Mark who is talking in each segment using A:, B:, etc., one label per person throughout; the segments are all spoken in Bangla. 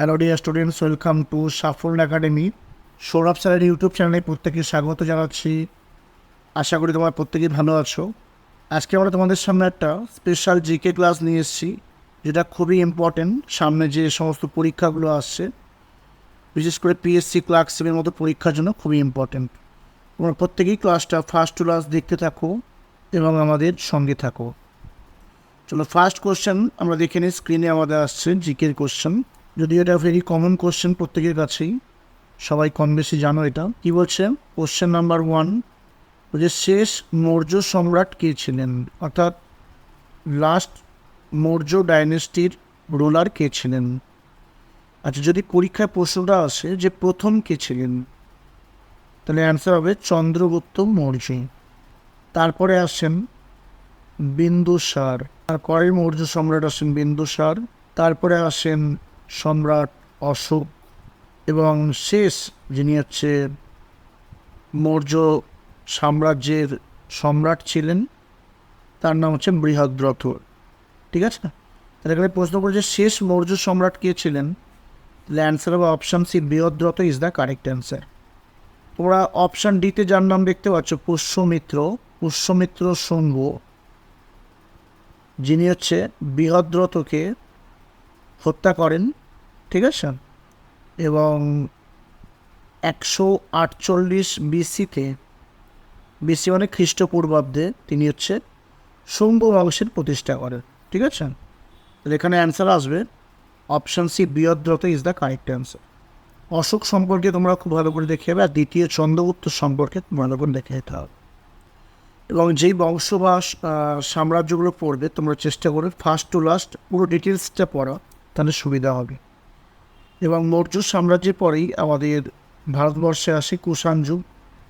A: Hello dear students, welcome to Saphalya academy. Sourav স্যারের ইউটিউব চ্যানেলে প্রত্যেকে স্বাগত জানাচ্ছি। আশা করি তোমরা প্রত্যেকেই ভালো আছো। আজকে আমরা তোমাদের সামনে একটা স্পেশাল জিকে ক্লাস নিয়ে এসেছি, যেটা খুবই ইম্পর্টেন্ট সামনে যে সমস্ত পরীক্ষাগুলো আসছে, বিশেষ করে পিএসসি ক্লার্কশিপের মতো পরীক্ষার জন্য খুবই ইম্পর্টেন্ট তোমরা প্রত্যেকেই ক্লাসটা ফার্স্ট টু লাস্ট দেখতে থাকো এবং আমাদের সঙ্গে থাকো। চলো ফার্স্ট কোশ্চেন আমরা দেখে নিই স্ক্রিনে আমাদের আসছে জিকের কোশ্চেন যদিও এটা ভেরি কমন কোশ্চেন প্রত্যেকের কাছেই, সবাই কম বেশি জানো এটা। কি বলছে? কোশ্চেন নাম্বার ওয়ান যে শেষ মৌর্য সম্রাট কে ছিলেন? অর্থাৎ লাস্ট মৌর্য ডাইনেস্টির রোলার কে ছিলেন? আচ্ছা যদি পরীক্ষায় প্রশ্নটা আসে যে প্রথম কে ছিলেন? তাহলে অ্যান্সার হবে চন্দ্রগুপ্ত মৌর্য। তারপরে আসেন বিন্দুসার। তারপরে মৌর্য সম্রাট আসেন বিন্দুসার? তারপরে আসেন সম্রাট অশোক এবং শেষ, যিনি হচ্ছে মৌর্য সাম্রাজ্যের সম্রাট ছিলেন, তার নাম হচ্ছে বৃহদ্রথ ঠিক আছে? তাহলে এখানে প্রশ্ন করেছে শেষ মৌর্য সম্রাট কে ছিলেন? তাহলে অ্যান্সার হবে option C Brihadratha is the correct answer তোমরা অপশান ডিতে যার নাম দেখতে পাচ্ছ, পুষ্যমিত্র পুষ্যমিত্র শুঙ্গ যিনি হচ্ছে বৃহদ্রথকে হত্যা করেন। ঠিক আছে? এবং একশো আটচল্লিশ বিসিতে বিসি মানে খ্রিস্টপূর্বাব্দে, তিনি হচ্ছে শুম্ভ বংশের প্রতিষ্ঠা করেন ঠিক আছে? এখানে অ্যান্সার আসবে option C Brihadratha is the correct answer Ashok সম্পর্কে তোমরা খুব ভালো করে দেখে হবে আর দ্বিতীয় চন্দ্রগুপ্ত সম্পর্কে ভালো করে দেখে যেতে হবে। এবং যেই বংশ বা সাম্রাজ্যগুলো পড়বে, তোমরা চেষ্টা করবে ফার্স্ট টু লাস্ট পুরো ডিটেলসটা পড়া, তাহলে সুবিধা হবে। এবং মৌর্য সাম্রাজ্যের পরেই আমাদের ভারতবর্ষে আসে কুষাণ যুগ,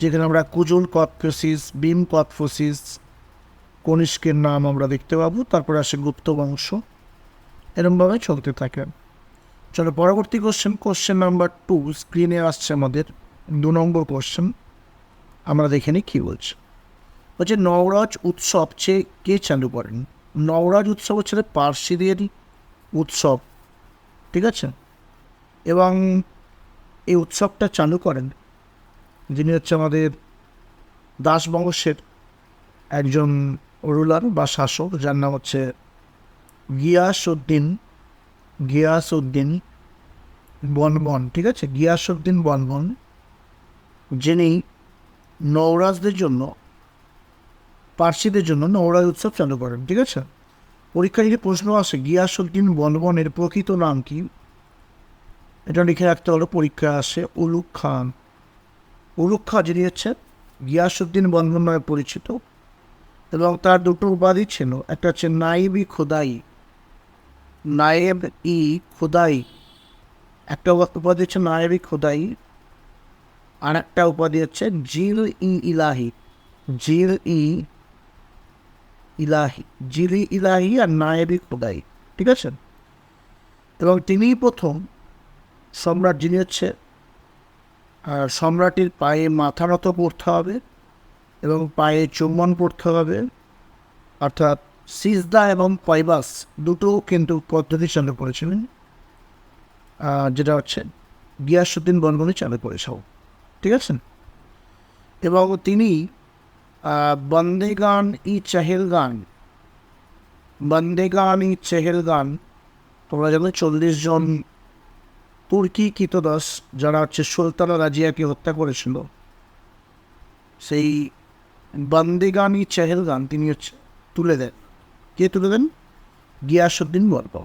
A: যেখানে আমরা কুজুল কথফসিস ভীম কথফসিস কনিষ্কের নাম আমরা দেখতে পাবো, তারপরে আসে গুপ্ত বংশ। এরমভাবে চলতে থাকে। চলো, পরবর্তী কোশ্চেন কোশ্চেন নাম্বার টু স্ক্রিনে আসছে আমাদের দু নম্বর কোশ্চেন আমরা দেখে নিই কী বলছে। বলছে, নওরাজ উৎসব চেয়ে কে চালু করেন? নওরাজ উৎসব হচ্ছে পার্সিদের উৎসব, ঠিক আছে? এবং এই উৎসবটা চালু করেন। যিনি হচ্ছে আমাদের দাস বংশের একজন রুলার বা শাসক, যার নাম হচ্ছে গিয়াসউদ্দিন গিয়াসউদ্দিন বনবন ঠিক আছে? গিয়াসউদ্দিন বনবন যিনি নওরাজদের জন্য, পার্সিদের জন্য নওরাজ উৎসব চালু করেন, ঠিক আছে? পরীক্ষায় যদি প্রশ্ন আসে, গিয়াসউদ্দিন বনবনের প্রকৃত নাম কি? এটা লিখে রাখতে হলো পরীক্ষা আসে উলুক খান। উলুক খান যিনি হচ্ছে গিয়াসুদ্দিন বনবন নামে পরিচিত এবং তার দুটো উপাধি ছিল, একটা হচ্ছে নাইবি খোদাই। নায়েব ই খোদাই, একটা উপাধি হচ্ছে নায়েবি খোদাই, আর একটা উপাধি হচ্ছে জিল ই ইলাহি। জিল ই ইলাহি জিলি ইলাহি আর নায়েবি খোদাই, ঠিক আছে? এবং তিনিই প্রথম সম্রাট যিনি হচ্ছে আর সম্রাটের পায়ে মাথা নত পড়তে হবে এবং পায়ে চুম্বন পড়তে হবে। অর্থাৎ সিজদা এবং পয়বাস দুটো কিন্তু পদ্ধতি চালু করেছিলেন যেটা হচ্ছে গিয়াসুদ্দিন বনবনি চালু করেছেও ঠিক আছে? এবং তিনি আহ, বন্দেগান ই চেহেলগান বন্দেগান ই চেহেল গান তোমরা জানো চল্লিশ জন তুর্কি কীতদাস যারা হচ্ছে সুলতানা রাজিয়াকে হত্যা করেছিল? সেই বন্দেগান চেহেলগান তিনি হচ্ছে তুলে দেন। কে তুলে দেন? গিয়াসুদ্দিন বর্ব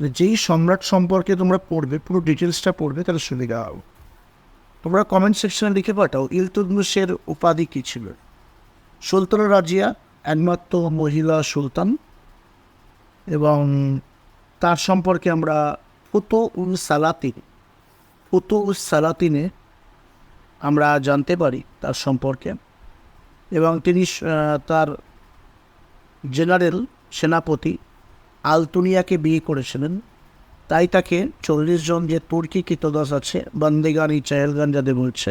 A: যেই সম্রাট সম্পর্কে তোমরা পড়বে, পুরো ডিটেলসটা পড়বে, তাহলে সুবিধা হবে তোমরা কমেন্ট সেকশনে লিখে পাঠাও ইলতুতমিশের উপাধি কী ছিল? সুলতানা রাজিয়া, একমাত্র মহিলা সুলতান, এবং তার সম্পর্কে আমরা ফুতো উল সালাতিন ফুতো উল সালাতিনে আমরা জানতে পারি তার সম্পর্কে। এবং তিনি তার জেনারেল সেনাপতি আলতুনিয়াকে বিয়ে করেছিলেন। তাই তাকে চল্লিশ জন যে তুর্কি কীতদাস আছে, বন্দেগান চাহেলগান যাদের বলছে,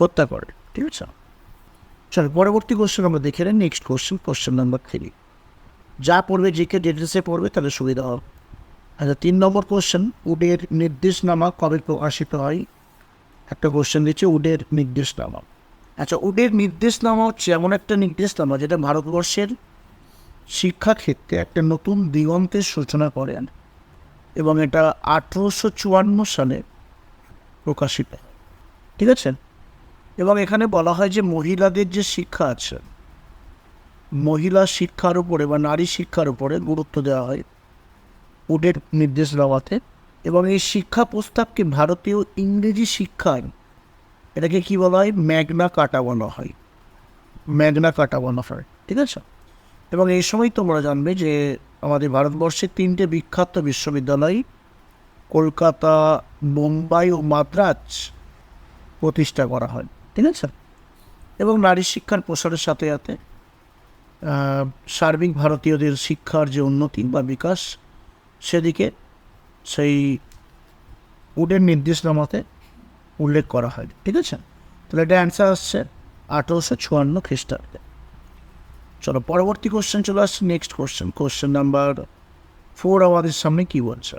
A: হত্যা করে। ঠিক আছে? চল, পরবর্তী কোশ্চেন আমরা দেখে নেন next question question number three যা পড়বে, যে কে ডিটেলসে পড়বে তাহলে সুবিধা হবে। আচ্ছা তিন নম্বর কোশ্চেন উডের নির্দেশনামা কবে প্রকাশিত হয়? একটা কোশ্চেন দিচ্ছে, উডের নির্দেশনামা। আচ্ছা উডের নির্দেশনামা হচ্ছে এমন একটা নির্দেশনামা যেটা ভারতবর্ষের শিক্ষাক্ষেত্রে একটা নতুন দিগন্তের সূচনা করেন এবং এটা আঠেরোশো চুয়ান্ন সালে প্রকাশিত। ঠিক আছে? এবং এখানে বলা হয় যে মহিলাদের যে শিক্ষা আছে, মহিলা শিক্ষার উপরে বা নারী শিক্ষার উপরে গুরুত্ব দেওয়া হয়। উডের নির্দেশ দেওয়াতে এবং এই শিক্ষা প্রস্তাবকে ভারতীয় ইংরেজি শিক্ষায় এটাকে কী বলা হয়? ম্যাগনা কাটা বলা হয়। ম্যাগনা কাটা বলা হয়। ঠিক আছে? এবং এই সময় তোমরা জানবে যে আমাদের ভারতবর্ষের তিনটে বিখ্যাত বিশ্ববিদ্যালয় কলকাতা, মুম্বাই ও মাদ্রাজ প্রতিষ্ঠা করা হয়। ঠিক আছে? এবং নারী শিক্ষার প্রসারের সাথে সাথে সার্বিক ভারতীয়দের শিক্ষার যে উন্নতি বা বিকাশ সেদিকে সেই উডের নির্দিষ্ট নির্দেশনামাতে উল্লেখ করা হয়। ঠিক আছে? তাহলে এটা অ্যান্সার আসছে আঠেরোশো চুয়ান্ন খ্রিস্টাব্দে। চলো, পরবর্তী কোশ্চেন চলে আসছে next question question number four আমাদের সামনে কী বলছে?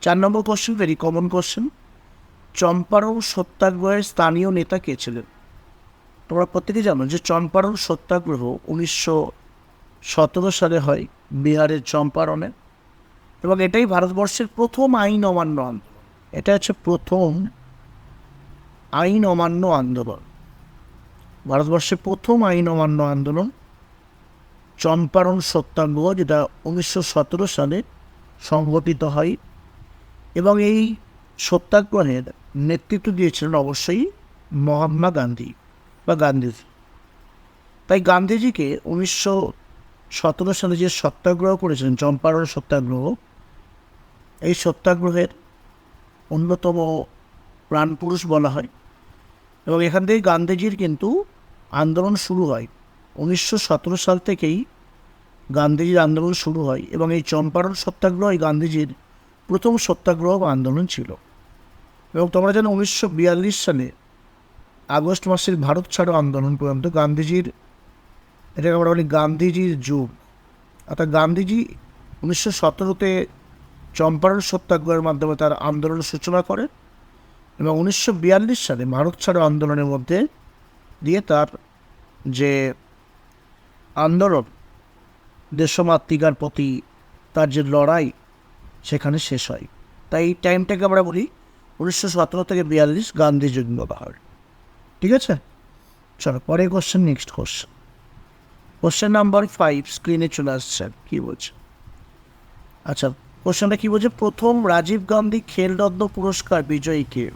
A: চার নম্বর question very common question Champaran সত্যাগ্রহের স্থানীয় নেতা কে ছিলেন? তোমরা প্রত্যেকে জানো যে চম্পারণ সত্যাগ্রহ উনিশশো সতেরো সালে হয় বিহারের চম্পারণে এবং এটাই ভারতবর্ষের প্রথম আইন অমান্য আন্দোলন। এটা হচ্ছে প্রথম আইন অমান্য আন্দোলন। ভারতবর্ষের প্রথম আইন অমান্য আন্দোলন চম্পারণ সত্যাগ্রহ যেটা উনিশশো সতেরো সালে সংগঠিত হয় এবং এই সত্যাগ্রহের নেতৃত্ব দিয়েছিলেন অবশ্যই মহাত্মা গান্ধী বা গান্ধীজি। তাই গান্ধীজিকে উনিশশো সতেরো সালে যে সত্যাগ্রহ করেছিলেন চম্পারণ সত্যাগ্রহ, এই সত্যাগ্রহের অন্যতম প্রাণপুরুষ বলা হয় এবং এখান থেকে গান্ধীজির কিন্তু আন্দোলন শুরু হয়। উনিশশো সতেরো সাল থেকেই গান্ধীজির আন্দোলন শুরু হয় এবং এই চম্পারণ সত্যাগ্রহ এই গান্ধীজির প্রথম সত্যাগ্রহ আন্দোলন ছিল। এবং তোমরা জানো উনিশশো বিয়াল্লিশ সালে আগস্ট মাসের ভারত ছাড়ো আন্দোলন পর্যন্ত গান্ধীজির এটাকে আমরা বলি গান্ধীজির যুগ। অর্থাৎ গান্ধীজি উনিশশো সতেরোতে চম্পারণ সত্যাগ্রহের মাধ্যমে তার আন্দোলনের সূচনা করেন এবং উনিশশো বিয়াল্লিশ সালে ভারত ছাড়ো আন্দোলনের মধ্যে দিয়ে তার যে আন্দোলন দেশমাতৃকার প্রতি তার যে লড়াই, সেখানে শেষ হয়। তাই এই টাইমটাকে আমরা বলি উনিশশো সতেরো থেকে বিয়াল্লিশ গান্ধী যুগ ব্যবহার। ঠিক আছে? চলো পরে question next question question number five স্ক্রিনে চলে আসছে, কী বলছে? আচ্ছা কোশ্চেনটা কী বলছে? প্রথম রাজীব গান্ধী খেলরত্ন পুরস্কার বিজয়ী কে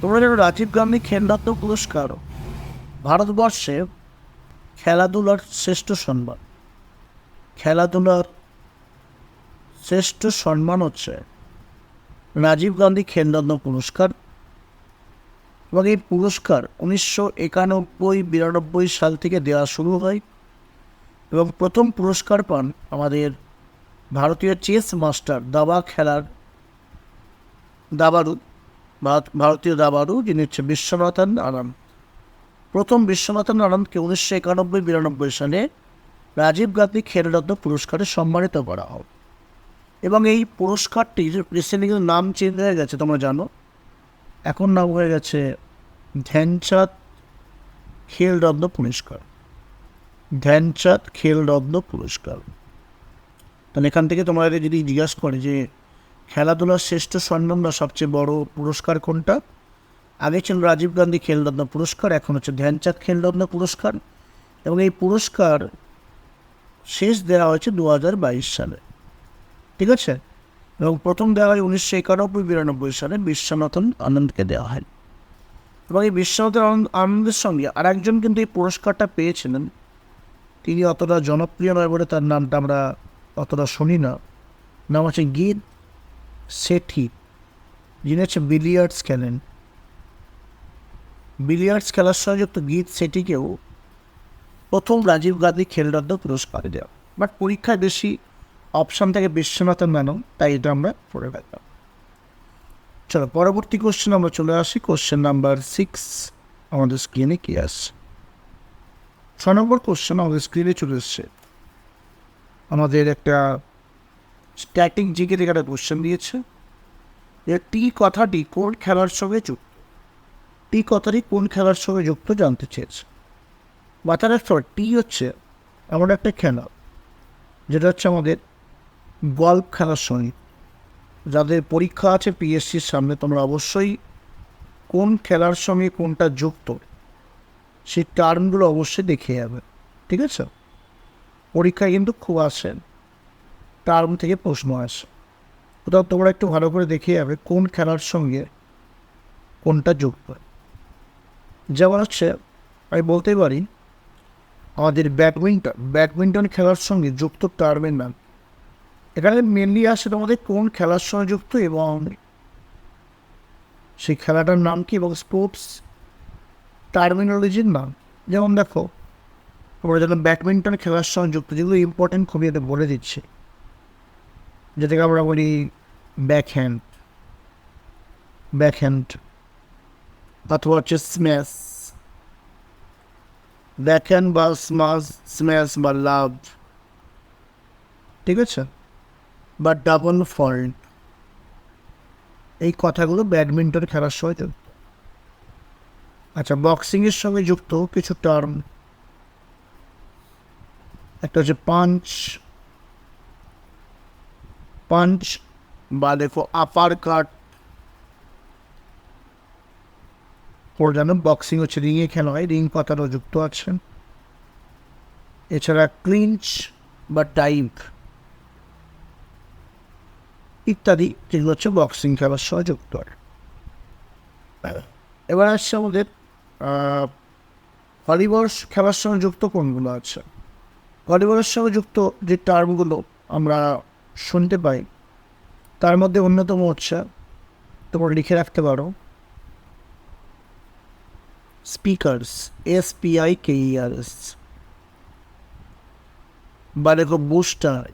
A: তোমরা জানো রাজীব গান্ধী খেলরত্ন পুরস্কার ভারতবর্ষে খেলাধুলার শ্রেষ্ঠ সম্মান। খেলাধুলার শ্রেষ্ঠ সম্মান হচ্ছে রাজীব গান্ধী খেলরত্ন পুরস্কার এবং এই পুরস্কার উনিশশো একানব্বই, বিরানব্বই সাল থেকে দেওয়া শুরু হয় এবং প্রথম পুরস্কার পান আমাদের ভারতীয় চেস মাস্টার দাবা খেলার দাবারু ভারতীয় দাবারু, যিনি হচ্ছে বিশ্বনাথন আনন্দ। প্রথম বিশ্বনাথন আনন্দকে উনিশশো একানব্বই, বিরানব্বই সালে রাজীব গান্ধী খেলরত্ন পুরস্কারে সম্মানিত করা হয়। এবং এই পুরস্কারটির রিসেন্টলি নাম চেঞ্জ হয়ে গেছে, তোমরা জানো। এখন নাম হয়ে গেছে ধ্যানচাঁদ খেলরত্ন পুরস্কার। ধ্যানচাঁদ খেলরত্ন পুরস্কার। তাহলে এখান থেকে তোমরা যদি জিজ্ঞাসা করে যে খেলাধুলার শ্রেষ্ঠ সম্মান বা সবচেয়ে বড় পুরস্কার কোনটা? আগে ছিল রাজীব গান্ধী খেলরত্ন পুরস্কার, এখন হচ্ছে ধ্যানচাঁদ খেলরত্ন পুরস্কার এবং এই পুরস্কার শেষ দেওয়া হয়েছে দু হাজার বাইশ সালে। ঠিক আছে? এবং প্রথম দেওয়া হয় উনিশশো একানব্বই বিরানব্বই সালে বিশ্বনাথন আনন্দকে দেওয়া হয়। এবং এই বিশ্বনাথন আনন্দ- আনন্দের সঙ্গে আর একজন কিন্তু এই পুরস্কারটা পেয়েছিলেন। তিনি অতটা জনপ্রিয় নয় বলে তার নামটা আমরা অতটা শুনি না। নাম হচ্ছে গীত সেঠি। যিনি হচ্ছে বিলিয়ার্ডস খেলেন। বিলিয়ার্ডস খেলার সঙ্গে যুক্ত গীত সেটিকেও প্রথম রাজীব গান্ধী খেলরত্ন পুরস্কার দেওয়া বাট পরীক্ষায় বেশি অপশান থেকে বিশ্বনাথন ম্যানম তাই এটা আমরা পড়ে ফেললাম। চলো, পরবর্তী কোশ্চেন আমরা চলে আসি। কোশ্চেন নাম্বার সিক্স আমাদের স্ক্রিনে কি আসছে ছ নম্বর কোশ্চেন আমাদের স্ক্রিনে চলে এসছে। আমাদের একটা স্ট্যাটিক জিকে থেকে একটা কোশ্চেন দিয়েছে। টি কথাটি কোন খেলার সঙ্গে যুক্ত? টি কথাটি কোন খেলার সঙ্গে যুক্ত জানতে চেয়েছে? মাথার একটা টি হচ্ছে এমন একটা খেলা, যেটা হচ্ছে আমাদের গল্ফ খেলার সঙ্গে যাদের পরীক্ষা আছে পিএসসির সামনে, তোমরা অবশ্যই কোন খেলার সঙ্গে কোনটা যুক্ত, সেই টার্মগুলো অবশ্যই দেখে যাবে, ঠিক আছে? পরীক্ষায় কিন্তু খুব আসেন, টার্ম থেকে প্রশ্ন আসে। কোথাও তোমরা একটু ভালো করে দেখে যাবে কোন খেলার সঙ্গে কোনটা যুক্ত। যেমন হচ্ছে, আমি বলতে পারি, আমাদের ব্যাডমিন্টন ব্যাডমিন্টন খেলার সঙ্গে যুক্ত টার্মের নাম। এখানে মেনলি আসে তোমাদের কোন খেলার সঙ্গে যুক্ত এবং সেই খেলাটার নাম কি এবং স্পোর্টস টার্মিনোলজির নাম? যেমন দেখো, তোমরা যেন ব্যাডমিন্টন খেলার সঙ্গে যুক্ত, যেগুলো ইম্পর্টেন্ট খুবই এটা বলে দিচ্ছে। যেটাকে আমরা বলি ব্যাক হ্যান্ড ব্যাক হ্যান্ড অথবা হচ্ছে স্ম্যাশ ব্যাক হ্যান্ড বা স্ম্যাশ বা লাভ ঠিক আছে? বা ডাবল ফল্ট এই কথাগুলো ব্যাডমিন্টন খেলার সময় যুক্ত আচ্ছা বক্সিংয়ের সঙ্গে যুক্ত কিছু টার্ম একটা হচ্ছে পাঞ্চ পাঞ্চ বা দেখো আপার কাট ওর যেন বক্সিং হচ্ছে রিংয়ে খেলা হয় রিং কথাটাও যুক্ত আছে। এছাড়া ক্লিঞ্চ বা টাইপ ইত্যাদি যেগুলো হচ্ছে বক্সিং খেলার সঙ্গে যুক্ত এবার আসছে আমাদের ভলিবল খেলার সঙ্গে যুক্ত কোনগুলো আছে? ভলিবলের সঙ্গে যুক্ত যে টার্মগুলো আমরা শুনতে পাই, তার মধ্যে অন্যতম হচ্ছে, তোমরা লিখে রাখতে পারো। স্পিকার্স এস পি আই বা দেখো বুস্টার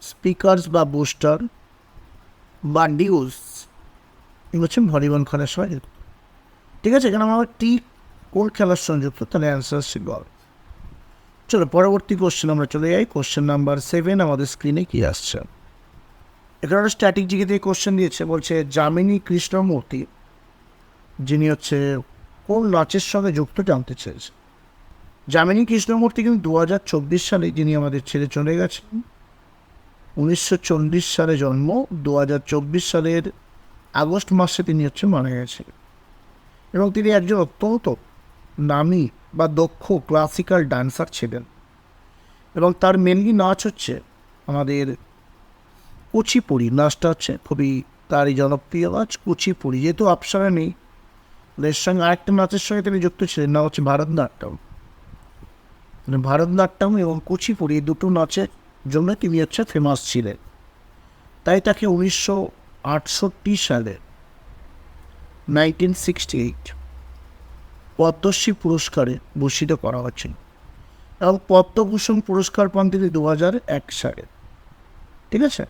A: স্পিকার্স বা বুস্টার বা ডিউস এগুলো হচ্ছে ভলিবল খেলার সময়। ঠিক আছে, এখানে আমার টি কোন খেলার সঙ্গে যুক্ত? তাহলে অ্যান্সার হচ্ছে চলো, পরবর্তী কোশ্চেন আমরা চলে যাই। কোশ্চেন নাম্বার সেভেন আমাদের স্ক্রিনে কি আসছে? এখানে একটা স্ট্যাটিক জিকে থেকে কোশ্চেন দিয়েছে, বলছে, যামিনী কৃষ্ণমূর্তি, যিনি হচ্ছে কোন নাচের সঙ্গে যুক্ত জানতে চেয়েছে? যামিনী কৃষ্ণমূর্তি কিন্তু দু হাজার চব্বিশ সালে যিনি আমাদের ছেড়ে চলে গেছেন উনিশশো চল্লিশ সালে জন্ম, দু হাজার চব্বিশ সালের আগস্ট মাসে তিনি হচ্ছে মারা গেছেন। এবং তিনি একজন অত্যন্ত নামী বা দক্ষ ক্লাসিক্যাল ডান্সার ছিলেন। এবং তার মেনলি নাচ হচ্ছে আমাদের কুচিপুড়ি, নাচটা হচ্ছে খুবই তারই জনপ্রিয় নাচ, কুচিপুড়ি। যেহেতু আপসারা নেই এর সঙ্গে আরেকটা নাচের সঙ্গে তিনি যুক্ত ছিলেন না হচ্ছে ভারতনাট্যম। মানে ভারতনাট্যম এবং কুচিপুরি দুটো নাচের জন্য তিনি হচ্ছে ফেমাস ছিলেন। তাই তাকে উনিশশো আটষট্টি সালে নাইনটিন সিক্সটি এইট পদ্মশ্রী পুরস্কারে ভূষিত করা হচ্ছে এবং পদ্মভূষণ পুরস্কার পান তিনি দু হাজার এক সালে। ঠিক আছে?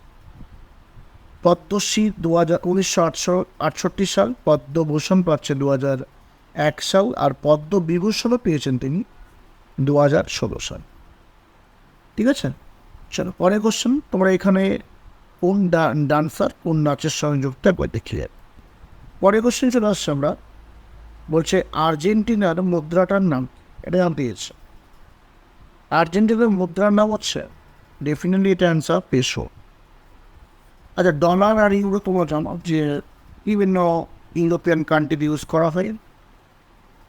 A: পদ্মশ্রী দু হাজার উনিশশো আটশো আটষট্টি সাল পদ্মভূষণ পাচ্ছে দু হাজার এক সাল আর পদ্মবিভূষণও পেয়েছেন তিনি দু হাজার ষোলো সাল। ঠিক আছে? চলো পরে কোশ্চেন তোমরা এখানে কোন ডান্সার, কোন নাচের সঙ্গে যুক্ত একবার দেখে যাবে পরে কোশ্চেন চলে আসছে আমরা। বলছে, আর্জেন্টিনার মুদ্রাটার নাম এটা জানতে চেয়েছে আর্জেন্টিনার মুদ্রার নাম হচ্ছে ডেফিনেটলি এটা অ্যান্সার পেশো। আচ্ছা ডলার আর ইউরো তোমরা জানো যে বিভিন্ন ইউরোপিয়ান কান্ট্রি ইউজ করা হয়।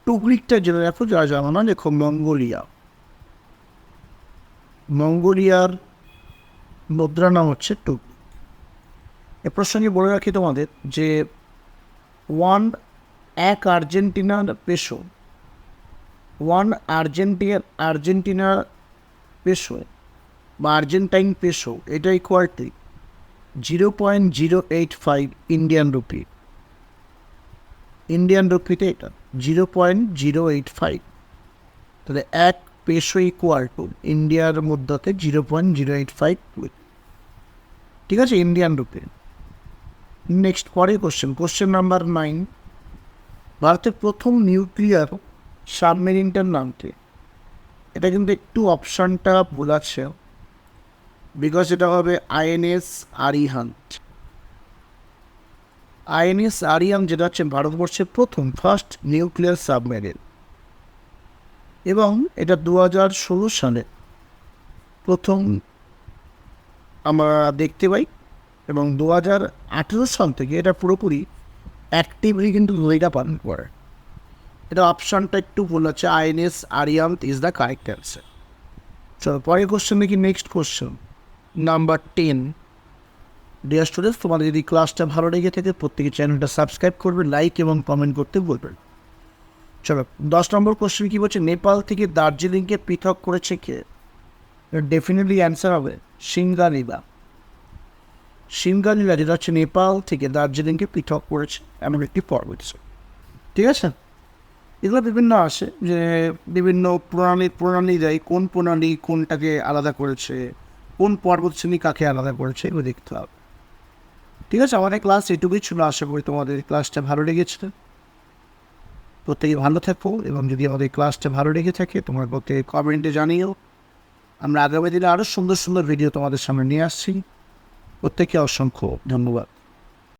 A: টুকরিকটা জেনে রাখো যা জানো না দেখো মঙ্গোলিয়া। মঙ্গোলিয়ার মুদ্রা নাম হচ্ছে টুকরি এ প্রসঙ্গে বলে রাখি তোমাদের যে ওয়ান এক আর্জেন্টিনার পেশো, ওয়ান আর্জেন্টিনার আর্জেন্টিনার পেশো বা আর্জেন্টাইন পেশো, এটা equal to zero point zero eight five Indian rupee Indian রুপিতে এটা zero point zero eight five তাহলে এক পেশো ইকুয়াল টু ইন্ডিয়ার মধ্যতে zero point zero eight five ঠিক আছে? ইন্ডিয়ান রুপি নেক্সট পরে কোশ্চেন কোশ্চেন নাম্বার নাইন ভারতের প্রথম নিউক্লিয়ার সাবমেরিনটার নামটি এটা কিন্তু একটু অপশানটা ভুল আছে বিকজ এটা হবে আইএনএস আরিহান্ত আইএনএস আরিয়ান যেটা হচ্ছে ভারতবর্ষের প্রথম ফার্স্ট নিউক্লিয়ার সাবমেরিন এবং এটা দু হাজার ষোলো সালে প্রথম আমরা দেখতে পাই এবং দু হাজার আঠেরো সাল থেকে এটা পুরোপুরি অ্যাক্টিভলি কিন্তু ভূমিকা পালন করে। এটা অপশানটা একটু ভুল হচ্ছে INS Arihant is the correct answer চলো পরের কোশ্চেন দেখি next question number ten dear students তোমাদের যদি ক্লাসটা ভালো লেগে থাকে প্রত্যেকে চ্যানেলটা সাবস্ক্রাইব করবে লাইক এবং কমেন্ট করতে বলবেন চলো, দশ নম্বর কোশ্চেন কী বলছে? নেপাল থেকে দার্জিলিংকে পৃথক করেছে কে? ডেফিনেটলি অ্যান্সার হবে সিঙ্গালীলা সিঙ্গালীলা যেটা হচ্ছে নেপাল থেকে দার্জিলিংকে পৃথক করেছে, এমন একটি পর্বত ঠিক আছে? এগুলো বিভিন্ন আসে, যে বিভিন্ন প্রণালী প্রণালী দেয় কোন প্রণালী কোনটাকে আলাদা করেছে, কোন পর্বত শ্রেণি কাকে আলাদা করেছে, এগুলো দেখতে হবে। ঠিক আছে? আমাদের ক্লাস এটুকুই ছিল, আশা করি তোমাদের ক্লাসটা ভালো লেগেছে। প্রত্যেকে ভালো থাকো এবং যদি আমাদের ক্লাসটা ভালো লেগে থাকে, তোমার প্রত্যেকে কমেন্টে জানিও। আমরা আগামী দিনে আরও সুন্দর সুন্দর ভিডিও তোমাদের সামনে নিয়ে আসছি। প্রত্যেকে অসংখ্য ধন্যবাদ।